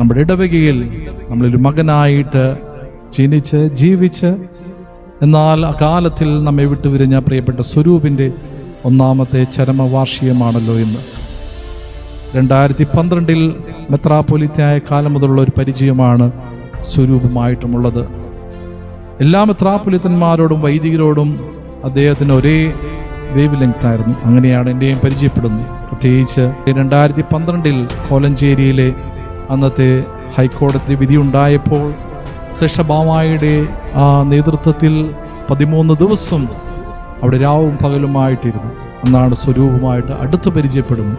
നമ്മുടെ ഇടവകയിൽ നമ്മളൊരു മകനായിട്ട് ജനിച്ച് ജീവിച്ച് എന്നാൽ അകാലത്തിൽ നമ്മെ വിട്ടുപിരിഞ്ഞ പ്രിയപ്പെട്ട സ്വരൂപിന്റെ ഒന്നാമത്തെ ചരമവാർഷികമാണല്ലോ ഇന്ന്. രണ്ടായിരത്തി പന്ത്രണ്ടിൽ മെത്രാപ്പൊലിത്തായ കാലം മുതലുള്ള ഒരു പരിചയമാണ് സ്വരൂപമായിട്ടുമുള്ളത്. എല്ലാ മെത്രാപ്പൊലിത്തന്മാരോടും വൈദികരോടും അദ്ദേഹത്തിന് ഒരേ വേവ് ലെങ്ത് ആയിരുന്നു. അങ്ങനെയാണ് എന്റെയും പരിചയപ്പെടുന്നത്. പ്രത്യേകിച്ച് രണ്ടായിരത്തി പന്ത്രണ്ടിൽ കോലഞ്ചേരിയിലെ അന്നത്തെ ഹൈക്കോടതി വിധി ഉണ്ടായപ്പോൾ സെഷബാമായുടെ ആ നേതൃത്വത്തിൽ പതിമൂന്ന് ദിവസം അവിടെ രാവും പകലുമായിട്ടിരുന്നു. അന്നാണ് സ്വരൂപമായിട്ട് അടുത്ത് പരിചയപ്പെടുന്നു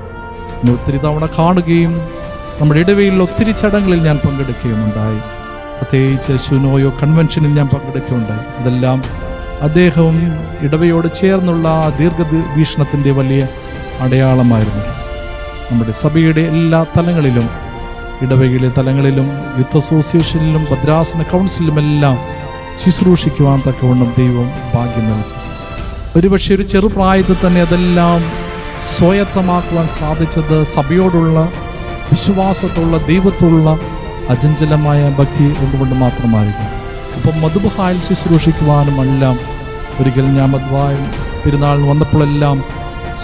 ഒത്തിരി തവണ കാണുകയും നമ്മുടെ ഇടവയിൽ ഒത്തിരി ചടങ്ങുകളിൽ ഞാൻ പങ്കെടുക്കുകയും ഉണ്ടായി പ്രത്യേകിച്ച് ശുനോയോ കൺവെൻഷനിൽ ഞാൻ പങ്കെടുക്കുകയുണ്ടായി. അതെല്ലാം അദ്ദേഹവും ഇടവയോട് ചേർന്നുള്ള ആ ദീർഘവീക്ഷണത്തിന്റെ വലിയ അടയാളമായിരുന്നു. നമ്മുടെ സഭയുടെ എല്ലാ തലങ്ങളിലും ഇടവകയിലെ തലങ്ങളിലും യുദ്ധ അസോസിയേഷനിലും ഭദ്രാസന കൗൺസിലുമെല്ലാം ശുശ്രൂഷിക്കുവാൻ തക്കവണ്ണം ദൈവം ഭാഗ്യം നൽകി. ഒരുപക്ഷെ ഒരു ചെറുപ്രായത്തിൽ തന്നെ അതെല്ലാം സ്വായത്തമാക്കുവാൻ സാധിച്ചത് സഭയോടുള്ള വിശ്വാസത്തുള്ള ദൈവത്തുള്ള അചഞ്ചലമായ ഭക്തി എന്തുകൊണ്ട് മാത്രമായിരിക്കും? അപ്പം മധുബഹായിൽ ശുശ്രൂഷിക്കുവാനും എല്ലാം ഒരിക്കൽ ഞാൻ മധുബായിൽ പെരുന്നാളിന് വന്നപ്പോഴെല്ലാം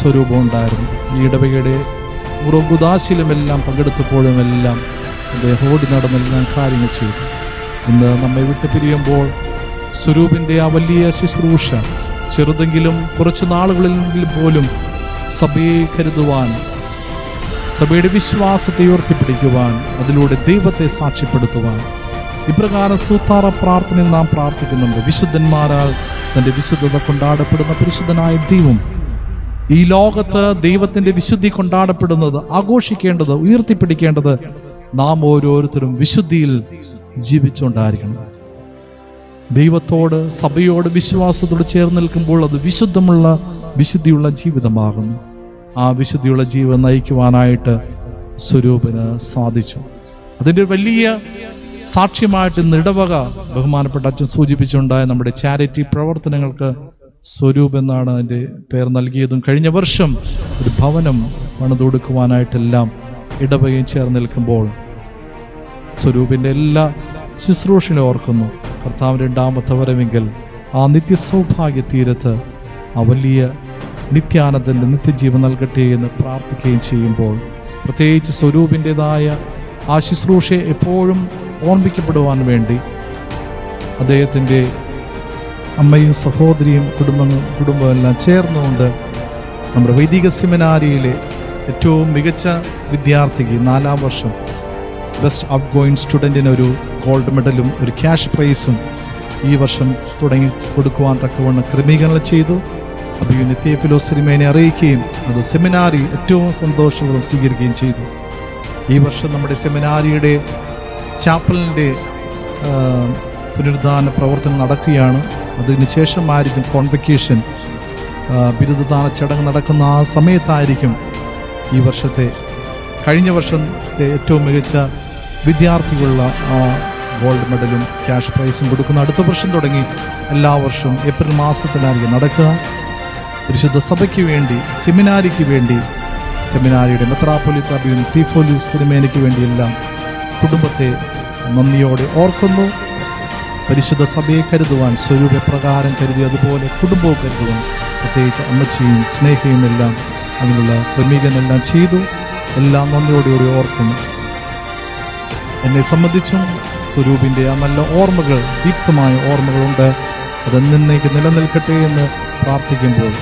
സ്വരൂപം ഉണ്ടായിരുന്നു. ഈ ഇടവകയുടെ ഓരോ പങ്കെടുത്തപ്പോഴുമെല്ലാം എന്റെ ഹോഡിനടമെല്ലാം കാര്യങ്ങൾ ചെയ്തു. ഇന്ന് നമ്മെ വിട്ടു പിരിയുമ്പോൾ സ്വരൂപിന്റെ ആ വലിയ ശുശ്രൂഷ ചെറുതെങ്കിലും കുറച്ച് നാളുകളിൽ പോലും സഭയെ കരുതുവാൻ സഭയുടെ വിശ്വാസത്തെ ഉയർത്തിപ്പിടിക്കുവാൻ അതിലൂടെ ദൈവത്തെ സാക്ഷ്യപ്പെടുത്തുവാൻ ഇപ്രകാരം സൂത്താറ പ്രാർത്ഥന നാം പ്രാർത്ഥിക്കുന്നുണ്ട്. വിശുദ്ധന്മാരാൽ തന്റെ വിശുദ്ധത കൊണ്ടാടപ്പെടുന്ന പരിശുദ്ധനായ ദൈവം ഈ ലോകത്ത് ദൈവത്തിന്റെ വിശുദ്ധി കൊണ്ടാടപ്പെടുന്നത് ആഘോഷിക്കേണ്ടത് ഉയർത്തിപ്പിടിക്കേണ്ടത് നാം ഓരോരുത്തരും വിശുദ്ധിയിൽ ജീവിച്ചുകൊണ്ടായിരിക്കണം. ദൈവത്തോട് സഭയോട് വിശ്വാസത്തോട് ചേർന്ന് നിൽക്കുമ്പോൾ അത് വിശുദ്ധമുള്ള വിശുദ്ധിയുള്ള ജീവിതമാകുന്നു. ആ വിശുദ്ധിയുള്ള ജീവൻ നയിക്കുവാനായിട്ട് സ്വരൂപിന് സാധിച്ചു. അതിന്റെ വലിയ സാക്ഷ്യമായിട്ട് നിടവക ബഹുമാനപ്പെട്ട അച്ഛൻ സൂചിപ്പിച്ചുണ്ടായ നമ്മുടെ ചാരിറ്റി പ്രവർത്തനങ്ങൾക്ക് സ്വരൂപ് എന്നാണ് അതിന്റെ പേർ നൽകിയതും കഴിഞ്ഞ വർഷം ഒരു ഭവനം പണിതൊടുക്കുവാനായിട്ടെല്ലാം ഇടവകയും ചേർന്ന് നിൽക്കുമ്പോൾ സ്വരൂപിന്റെ എല്ലാ ശുശ്രൂഷനെ ഓർക്കുന്നു. കർത്താവ് രണ്ടാമത്തെ വരവെങ്കിൽ ആ നിത്യസൗഭാഗ്യ തീരത്ത് ആ വലിയ നിത്യാനന്ദന്റെ നിത്യജീവൻ നൽകട്ടെ എന്ന് പ്രാർത്ഥിക്കുകയും ചെയ്യുമ്പോൾ പ്രത്യേകിച്ച് സ്വരൂപിന്റെതായ ആ ശുശ്രൂഷയെ എപ്പോഴും ഓർമ്മിക്കപ്പെടുവാൻ വേണ്ടി അദ്ദേഹത്തിന്റെ അമ്മയും സഹോദരിയും കുടുംബങ്ങളും കുടുംബമെല്ലാം ചേർന്നുകൊണ്ട് നമ്മുടെ വൈദിക സെമിനാരിയിലെ ഏറ്റവും മികച്ച വിദ്യാർത്ഥിക്ക് നാലാം വർഷം ബെസ്റ്റ് ഔട്ട് ഗോയിങ് സ്റ്റുഡന്റിന് ഒരു ഗോൾഡ് മെഡലും ഒരു ക്യാഷ് പ്രൈസും ഈ വർഷം തുടങ്ങി കൊടുക്കുവാൻ തക്കവണ്ണം ക്രമീകരണം ചെയ്തു. അഭിയു നിത്യ ഫിലോസിനിമേനെ അറിയിക്കുകയും അത് സെമിനാരി ഏറ്റവും സന്തോഷപൂർവം സ്വീകരിക്കുകയും ചെയ്തു. ഈ വർഷം നമ്മുടെ സെമിനാരിയുടെ ചാപ്പലിന്റെ പുനരുദ്ധാന പ്രവർത്തനം നടക്കുകയാണ്. അതിനുശേഷമായിരിക്കും കോൺവെക്കേഷൻ ബിരുദദാന ചടങ്ങ് നടക്കുന്ന ആ സമയത്തായിരിക്കും ഈ വർഷത്തെ കഴിഞ്ഞ വർഷത്തെ ഏറ്റവും മികച്ച വിദ്യാർത്ഥികളുള്ള ഗോൾഡ് മെഡലും ക്യാഷ് പ്രൈസും കൊടുക്കുന്ന അടുത്ത വർഷം തുടങ്ങി എല്ലാ വർഷവും ഏപ്രിൽ മാസത്തിലായിരിക്കും നടക്കുക. പരിശുദ്ധ സഭയ്ക്ക് വേണ്ടി സെമിനാരിക്ക് വേണ്ടി സെമിനാരിയുടെ മെത്രാപ്പൊലിത്ത തീഫോലി സിനിമേനയ്ക്ക് വേണ്ടിയെല്ലാം കുടുംബത്തെ നന്ദിയോടെ ഓർക്കുന്നു. പരിശുദ്ധ സഭയെ കരുതുവാൻ സ്വരൂപ പ്രകാരം കരുതി അതുപോലെ കുടുംബവും കരുതുവാൻ പ്രത്യേകിച്ച് അമ്മച്ചിയും സ്നേഹയും എല്ലാം അതിനുള്ള ക്രമീകരണമെല്ലാം ചെയ്തു. എല്ലാം നന്ദിയോടുകൂടി ഓർക്കുന്നു എന്നെ സംബന്ധിച്ചും സ്വരൂപിന്റെ ആ നല്ല ഓർമ്മകൾ ദീപ്തമായ ഓർമ്മകളുണ്ട്. അത് എന്നേക്ക് നിലനിൽക്കട്ടെ എന്ന് പ്രാർത്ഥിക്കുമ്പോൾ